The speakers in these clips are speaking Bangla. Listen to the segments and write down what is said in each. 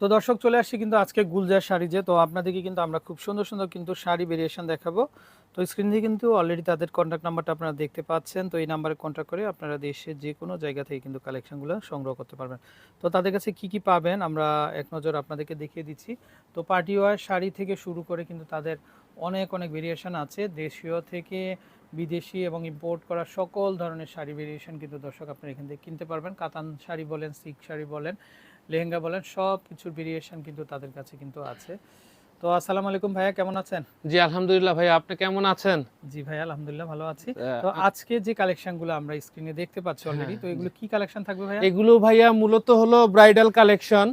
তো দর্শক, চলে আসছি কিন্তু আজকে গুলজার শাড়ি যে। তো আপনাদেরকে কিন্তু আমরা খুব সুন্দর সুন্দর কিন্তু শাড়ি ভেরিয়েশন দেখাবো। তো স্ক্রিন দিয়ে কিন্তু অলরেডি তাদের কন্ট্যাক্ট নাম্বারটা আপনারা দেখতে পাচ্ছেন। তো এই নাম্বারে কন্ট্যাক্ট করে আপনারা দেশের যে কোনো জায়গা থেকে কিন্তু কালেকশনগুলো সংগ্রহ করতে পারবেন। তো তাদের কাছে কি কি পাবেন আমরা এক নজর আপনাদেরকে দেখিয়ে দিচ্ছি। তো পার্টি ওয়ার শাড়ি থেকে শুরু করে কিন্তু তাদের অনেক অনেক ভেরিয়েশন আছে। দেশীয় থেকে বিদেশি এবং ইম্পোর্ট করা সকল ধরনের শাড়ি ভেরিয়েশন কিন্তু দর্শক আপনারা এখান থেকে কিনতে পারবেন। কাতান শাড়ি বলেন, সিল্ক শাড়ি বলেন লেহেঙ্গা বলেন সব কিছুর ভেরিয়েশন কিন্তু তাদের কাছে কিন্তু আছে। তো আসসালামু আলাইকুম ভাইয়া কেমন আছেন? জি আলহামদুলিল্লাহ ভাই আপনি কেমন আছেন? জি ভাইয়া আলহামদুলিল্লাহ ভালো আছি। তো আজকে যে কালেকশনগুলো আমরা স্ক্রিনে দেখতে পাচ্ছি অলরেডি হ্যাঁ, তো এগুলো কি কালেকশন থাকবে ভাইয়া? এগুলো ভাইয়া মূলত হলো ব্রাইডাল কালেকশন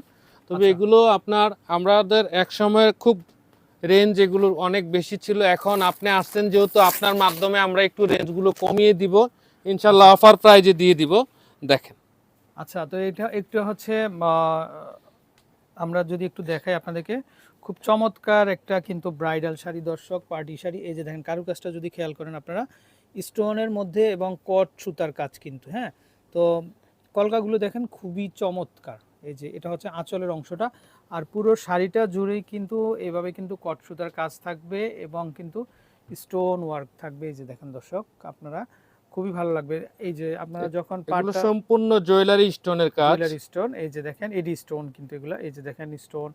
তবে আচ্ছা। এগুলো আপনার আমাদের এক সময় খুব রেঞ্জ এগুলোর অনেক বেশি ছিল। এখন আপনি আসছেন যেহেতু আপনার মাধ্যমে আমরা একটু রেঞ্জগুলো কমিয়ে দিব। ইনশাল্লাহ অফার প্রাইজে দিয়ে দিব। দেখেন। আচ্ছা তো এটা একটু হচ্ছে আমরা যদি একটু দেখাই আপনাদেরকে, খুব চমৎকার একটা কিন্তু ব্রাইডাল শাড়ি দর্শক, পার্টি শাড়ি, এই যে দেখেন কারুকাজটা যদি খেয়াল করেন আপনারা, স্টোনের মধ্যে এবং কট সুতার কাজ কিন্তু হ্যাঁ? তো কলকাগুলো দেখেন খুবই চমৎকার, এই যে এটা হচ্ছে আঁচলের অংশটা, আর পুরো শাড়িটা জুড়েই কিন্তু এভাবে কিন্তু কট সুতার কাজ থাকবে এবং কিন্তু স্টোন ওয়ার্ক থাকবে, এই যে দেখেন দর্শক, আপনারা খুবই ভালো লাগবে। এই যে আপনারা যখন এগুলো সম্পূর্ণ জুয়েলারি স্টোনের কাজ। জুয়েলারি স্টোন এই যে দেখেন এডি স্টোন কিন্তু এগুলো। এই যে দেখেন স্টোন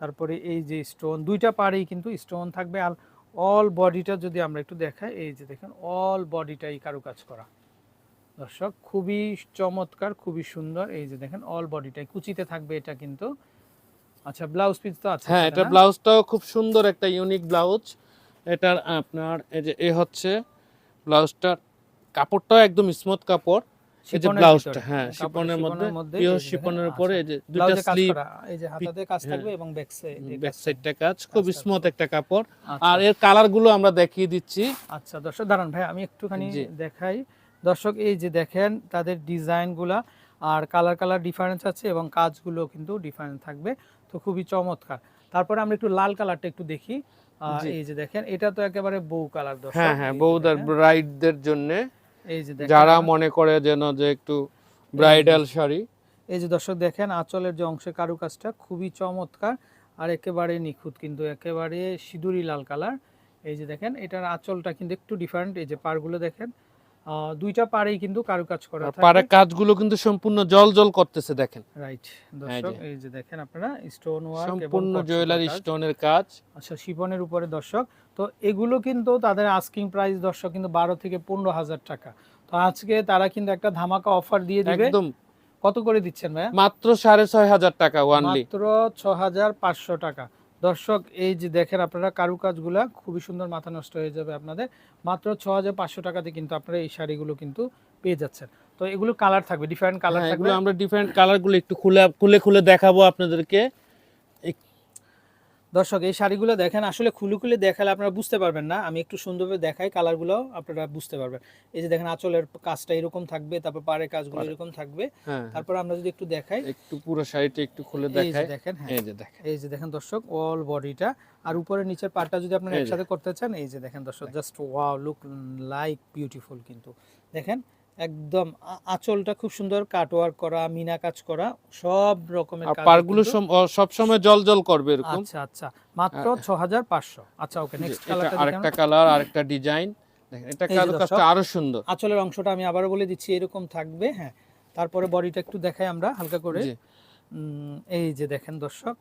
তারপরে এই যে স্টোন দুইটা পাড়েই কিন্তু স্টোন থাকবে। আর অল বডিটা যদি আমরা একটু দেখাই এই যে দেখেন অল বডিটাই কারুকাজ করা। দর্শক খুবই চমৎকার খুবই সুন্দর। এই যে দেখেন অল বডিটাই কুচিতে থাকবে এটা কিন্তু। আচ্ছা ব্লাউজ পিস তো আছে হ্যাঁ এটা? ব্লাউজটাও খুব সুন্দর একটা ইউনিক ব্লাউজ। এটার আপনার এই যে এ হচ্ছে ব্লাউজটার কাপড়টাও একদম স্মুথ কাপড়। এই যে শিফনের ব্লাউজটা হ্যাঁ শিপনের মধ্যে পিওর শিপনের। উপরে এই যে দুটো কাজ স্লিভ এই যে হাতাতে কাজ হ্যাঁ। থাকবে এবং ব্যাক সাইড ব্যাক সাইডটা কাজ খুব স্মুথ একটা কাপড়। আচ্ছা। আর এর কালারগুলো আমরা দেখিয়ে দিচ্ছি। আচ্ছা দর্শক দাঁড়ান ভাই আমি একটুখানি দেখাই। দর্শক এই যে দেখেন তাদের ডিজাইনগুলা আর কালার কালার ডিফারেন্স আছে এবং কাজগুলো কিন্তু ডিফারেন্স থাকবে। তো খুবই চমৎকার। তারপরে আমরা একটু লাল কালারটা একটু দেখি। এই যে দেখেন এটা তো একেবারে বউ কালার দর্শক। হ্যাঁ হ্যাঁ বউদার ব্রাইডদের জন্য। যারা মনে করে যেন যে একটু ব্রাইডাল শাড়ি। এই যে দর্শক দেখেন আঁচলের যে অংশে কারুকাজটা খুবই চমৎকার আর একেবারে নিখুঁত কিন্তু একেবারে সিঁদুরি লাল কালার। এই যে দেখেন এটার আঁচলটা কিন্তু একটু ডিফারেন্ট এই যে পারগুলো দেখেন দুইটা পাড়েই কিন্তু কারুকাজ করা থাকে। পারে কাজগুলো কিন্তু সম্পূর্ণ জল জল করতেছে দেখেন। রাইট দর্শক এই যে দেখেন আপনারা স্টোন ওয়ার্ক সম্পূর্ণ জুয়েলারি স্টোনের কাজ। আচ্ছা শিপনের উপরে দর্শক। তো এগুলো কিন্তু তাদের আস্কিং প্রাইস দর্শক কিন্তু বারো থেকে পনেরো হাজার টাকা। তো আজকে তারা কিন্তু একটা ধামাকা অফার দিয়ে দিবে। একদম। কত করে দিচ্ছেন ভাইয়া? মাত্র সাড়ে ছয় হাজার টাকা ওয়ানলি মাত্র ছ হাজার পাঁচশো টাকা। দর্শক এই যে দেখেন আপনারা কারুকাজগুলা খুবই সুন্দর মাথা নষ্ট হয়ে যাবে আপনাদের। মাত্র ছ হাজার পাঁচশো টাকাতে কিন্তু আপনারা এই শাড়িগুলো কিন্তু পেয়ে যাচ্ছেন। তো এগুলো কালার থাকবে ডিফারেন্ট কালার হ্যাঁ, থাকবে। আমরা ডিফারেন্ট কালারগুলো একটু খুলে খুলে খুলে দেখাবো আপনাদেরকে। দর্শক এই শাড়িগুলো দেখেন আসলে খুলে খুলে দেখালে আপনারা বুঝতে পারবেন না। আমি একটু সুন্দরভাবে দেখাই কালারগুলো আপনারা বুঝতে পারবেন। এই যে দেখেন আঁচলের কাজটা এরকম থাকবে তারপর পাড়ের কাজগুলো এরকম থাকবে। হ্যাঁ তারপর আমরা যদি একটু দেখাই। একটু পুরো শাড়িটা একটু খুলে এই যে দেখাই। দেখেন হ্যাঁ। এই যে দেখেন। এই যে দেখেন দর্শক অল বডিটা আর উপরে নিচের পার্টটা যদি আপনারা একসাথে করতে চান এই যে দেখেন দর্শক just wow look like beautiful কিন্তু। দেখেন একদম আঁচলটা খুব সুন্দর কাটওয়ার্ক করা মিনা কাজ করা সব রকমের পারগুলো সব সময় জল জল করবে এরকম? আচ্ছা আচ্ছা মাত্র ছ হাজার পাঁচশো। আচ্ছা ওকে নেক্সট কালারটা আরেকটা কালার আরেকটা ডিজাইন দেখেন এটা এই যে কারও কাজটা আরও সুন্দর। আঁচলের অংশটা আমি আবারও বলে দিচ্ছি এরকম থাকবে হ্যাঁ। তারপরে বডিটা একটু দেখাই আমরা হালকা করে। এই যে দেখেন দর্শক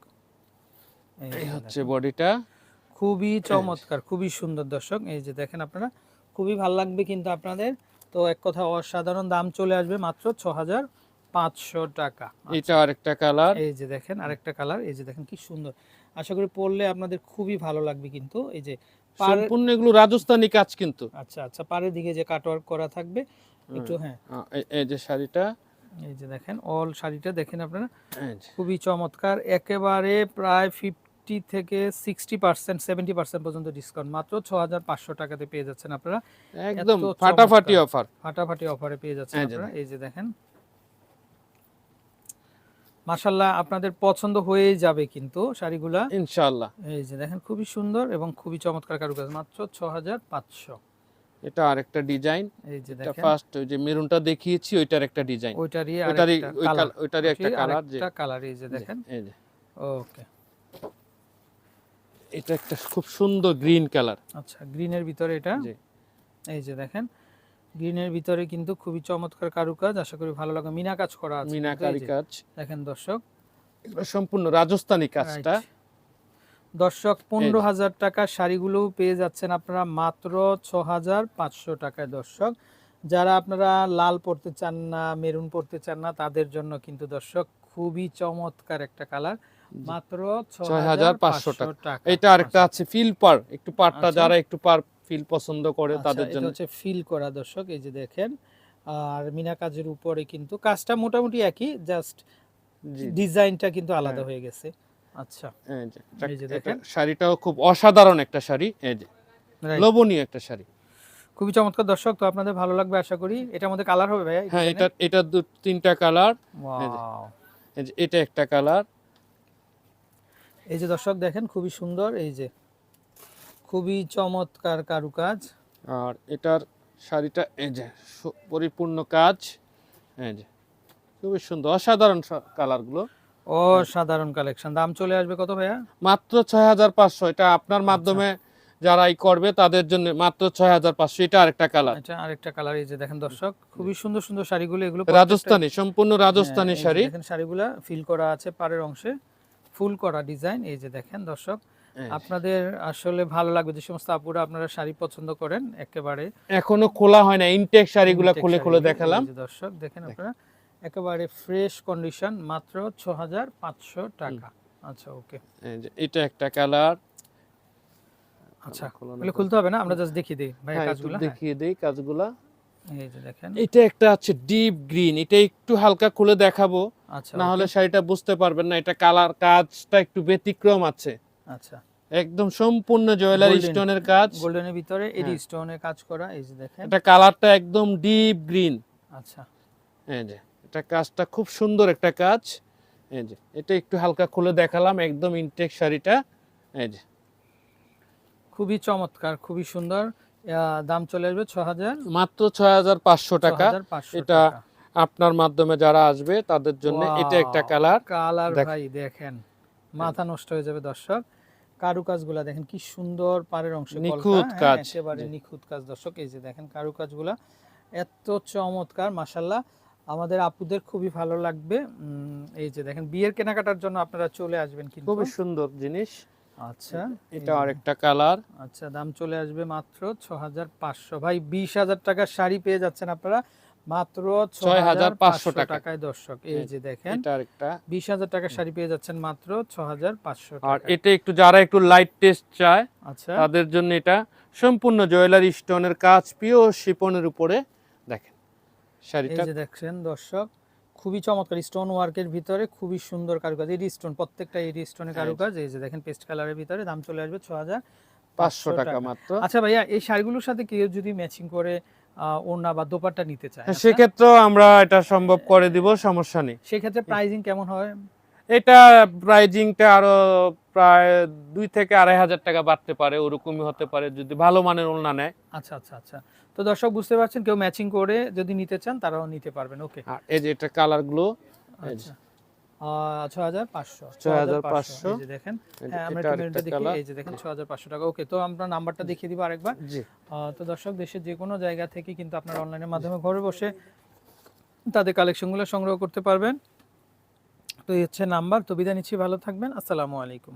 এই হচ্ছে বডিটা। খুবই চমৎকার খুবই সুন্দর দর্শক। এই যে দেখেন আপনারা খুবই ভালো লাগবে কিন্তু আপনাদের। তো এক কথা অসাধারণ দাম চলে আসবে মাত্র ছ হাজার পাঁচশো টাকা। এটা আরেকটা কালার। এই যে দেখেন আরেকটা কালার। এই যে দেখেন কি সুন্দর। আশা করি পরলে আপনাদের খুবই ভালো লাগবে কিন্তু। এই যে সম্পূর্ণ এগুলো রাজস্থানি কাজ কিন্তু। আচ্ছা আচ্ছা। পাড়ের দিকে যে কাটওয়ার্ক করা থাকবে একটু হ্যাঁ। এই যে শাড়িটা। এই যে দেখেন অল শাড়িটা দেখেন আপনারা। খুবই চমৎকার। একেবারে প্রায় ফিফটি থেকে সিক্সটি পার্সেন্ট সেভেন্টি পার্সেন্ট পর্যন্ত ডিসকাউন্ট মাত্র ছ হাজার পাঁচশো টাকাতে পেয়ে যাচ্ছেন আপনারা। একদম ফাটাফাটি অফার ফাটাফাটি অফারে পেয়ে যাচ্ছেন আপনারা। এই যে দেখেন। মাশাল্লাহ আপনাদের পছন্দ হয়েই যাবে কিন্তু শাড়িগুলা। ইনশাআল্লাহ। এই যে দেখেন খুবই সুন্দর এবং খুবই চমৎকার কারুকাজ। মাত্র ছ হাজার পাঁচশো। এটা আরেকটা ডিজাইন। এই যে দেখেন। ফার্স্ট ওই যে মেরুনটা দেখিয়েছি ওইটার একটা ডিজাইন। ওইটারই ওইটারই ওইটারই একটা কালার যে কালার এই যে, দেখেন। এই যে। ওকে এটা একটা খুব সুন্দর গ্রিন কালার। আচ্ছা গ্রিনের ভিতরে এটা? এই যে দেখেন গ্রিনের ভিতরে কিন্তু খুবই চমৎকার কারুকাজ আশা করি ভালো লাগে মিনা কাজ করা আছে মিনাকারি কাজ। দেখেন দর্শক। এগুলো সম্পূর্ণ রাজস্থানি কাজটা। দর্শক পনেরো হাজার টাকার শাড়িগুলো পেয়ে যাচ্ছেন আপনারা মাত্র ছ হাজার পাঁচশো টাকায় দর্শক। যারা আপনারা লাল পড়তে চান না মেরুন পড়তে চান না তাদের জন্য কিন্তু দর্শক খুবই চমৎকার একটা কালার। মাত্র ছয় হাজার পাঁচশো 6,500 টাকা। এটা আরেকটা আছে ফিল পার একটু পারটা আচ্ছা। যারা একটু পার ফিল পছন্দ করে আচ্ছা, তাদের এটা জন্য। হচ্ছে ফিল করা দর্শক এই যে দেখেন। আর মিনা কাজের উপরে কিন্তু কাজটা মোটামুটি একই জাস্ট ডিজাইনটা কিন্তু আলাদা হ্যাঁ। হয়ে গেছে। আচ্ছা। এই যে, দেখেন। শাড়িটাও খুব অসাধারণ একটা শাড়ি এই যে. লোভনীয় একটা শাড়ি। খুবই চমৎকার দর্শক তো আপনাদের ভালো লাগবে আশা করি। এটার মধ্যে কালার হবে এই হ্যাঁ এটা এটা দু তিনটা কালার! এটা একটা কালার এই যে দর্শক দেখেন খুবই সুন্দর এই যে খুবই চমৎকার কারুকাজ। আর এটার শাড়িটা এই যে পরিপূর্ণ কাজ এই যে খুবই সুন্দর অসাধারণ কালারগুলো। অসাধারণ কালেকশন। দাম চলে আসবে কত ভাইয়া? মাত্র ছয় হাজার পাঁচশো। এটা আপনার মাধ্যমে যারা এই করবে তাদের জন্য মাত্র ছয় হাজার পাঁচশো। এটা আরেকটা কালার। এটা আরেকটা কালার এই যে দেখেন দর্শক খুবই সুন্দর সুন্দর শাড়িগুলো এগুলো রাজস্থানি সম্পূর্ণ রাজস্থানি হ্যাঁ, শাড়ি। দেখেন শাড়িগুলা ফিল করা আছে পাড়ের অংশে। ফুল করা ডিজাইন এই যে দেখেন দর্শক আপনাদের আসলে ভালো লাগবে যে সমস্ত আপুরা আপনারা শাড়ি পছন্দ করেন একেবারে। এখনও খোলা হয় না ইনটেক শাড়িগুলো খুলে খুলে দেখালাম। দর্শক দেখেন আপনারা একেবারে ফ্রেশ কন্ডিশন মাত্র ছ হাজার পাঁচশো টাকা। আচ্ছা ওকে এই যে এটা একটা কালার আচ্ছা খুলতে হবে না? আমরা জাস্ট দেখিয়ে দিই ভাই হ্যাঁ, কাজগুলো হ্যাঁ। দেখিয়ে দেই কাজগুলা। এই যে দেখেন। এটা একটা আছে ডিপ গ্রিন এটা একটু হালকা খুলে দেখাবো। না হলে শাড়িটা বুঝতে পারবেন না এটা কালার কাজটা একটু ব্যতিক্রম আছে। আচ্ছা। একদম সম্পূর্ণ জুয়েলারি স্টোনের কাজ। গোল্ডেনের ভিতরে এডি হ্যাঁ। স্টোনের কাজ করা এই যে দেখেন। এটা কালারটা একদম ডিপ গ্রিন। আচ্ছা। এই যে এটা কাজটা খুব সুন্দর একটা কাজ। এই যে এটা একটু হালকা খুলে দেখালাম একদম ইনটেক শাড়িটা। এই যে। খুবই চমৎকার খুবই সুন্দর। দাম চলে আসবে ছ হাজার। মাত্র ছয় হাজার পাঁচশো টাকা। এটা আপনার মাধ্যমে যারা আসবে তাদের জন্য এটা একটা কালার কালার ভাই দেখেন মাথা নষ্ট হয়ে যাবে দর্শক। কারুকাজগুলা দেখেন কি সুন্দর পাড়ের অংশ নিখুঁত হ্যাঁ, কাজ। একেবারে নিখুঁত কাজ দর্শক এই যে দেখেন কারুকাজগুলা এত চমৎকার মাশাল্লাহ আমাদের আপুদের খুবই ভালো লাগবে। এই যে দেখেন বিয়ের কেনাকাটার জন্য আপনারা চলে আসবেন কিন্তু। খুবই সুন্দর জিনিস। আচ্ছা এটা আরেকটা কালার আচ্ছা দাম চলে আসবে মাত্র ছ হাজার পাঁচশো। ভাই বিশ হাজার টাকার শাড়ি পেয়ে যাচ্ছেন আপনারা। মাত্র ছয় হাজার পাঁচশো টাকায় দর্শক এই যে দেখেন এটা বিশ হাজার টাকার শাড়ি পেয়ে যাচ্ছেন মাত্র ছ হাজার পাঁচশো আর এটা একটু যারা একটু লাইট টেস্ট চায় আচ্ছা। তাদের জন্য এটা সম্পূর্ণ জুয়েলারি স্টোনের কাজ পিওর শিপনের উপরে দেখেন শাড়িটা। যে দেখছেন দর্শক খুবই চমৎকার স্টোন ওয়ার্কের ভিতরে খুবই সুন্দর কারুকাজ এডি স্টোন প্রত্যেকটা এডি স্টোনের হ্যাঁ। কারুকাজ এই যে দেখেন পেস্ট কালারের ভিতরে দাম চলে আসবে ছ হাজার পাঁচশো টাকা মাত্র। আচ্ছা ভাইয়া এই শাড়িগুলোর সাথে কেউ যদি ম্যাচিং করে ওড়না বা দোপাট্টা নিতে চায় হ্যাঁ, আচ্ছা, সেক্ষেত্রেও আমরা এটা সম্ভব করে দিব সমস্যা নেই। সেক্ষেত্রে প্রাইজিং কেমন হয়? এটা প্রাইজিংটা আরও প্রায় দুই থেকে আড়াই হাজার টাকা বাড়তে পারে ওরকমই হতে পারে যদি ভালো মানের ওলনা নেয়। আচ্ছা আচ্ছা আচ্ছা। তো দর্শক বুঝতে পারছেন কেউ ম্যাচিং করে যদি নিতে চান তারাও নিতে পারবেন। ওকে এই যে এটা কালারগুলো আচ্ছা। দেখেন হ্যাঁ টাকা। ওকে তো আমরা নাম্বারটা দেখিয়ে দিব আরেকবার। তো দর্শক দেশের যে কোনো জায়গা থেকে কিন্তু আপনারা অনলাইনের মাধ্যমে ঘরে বসে তাদের কালেকশনগুলো সংগ্রহ করতে পারবেন। তো এই হচ্ছে নাম্বার তো বিদায় নিচ্ছি। ভালো থাকবেন। আসসালামু আলাইকুম।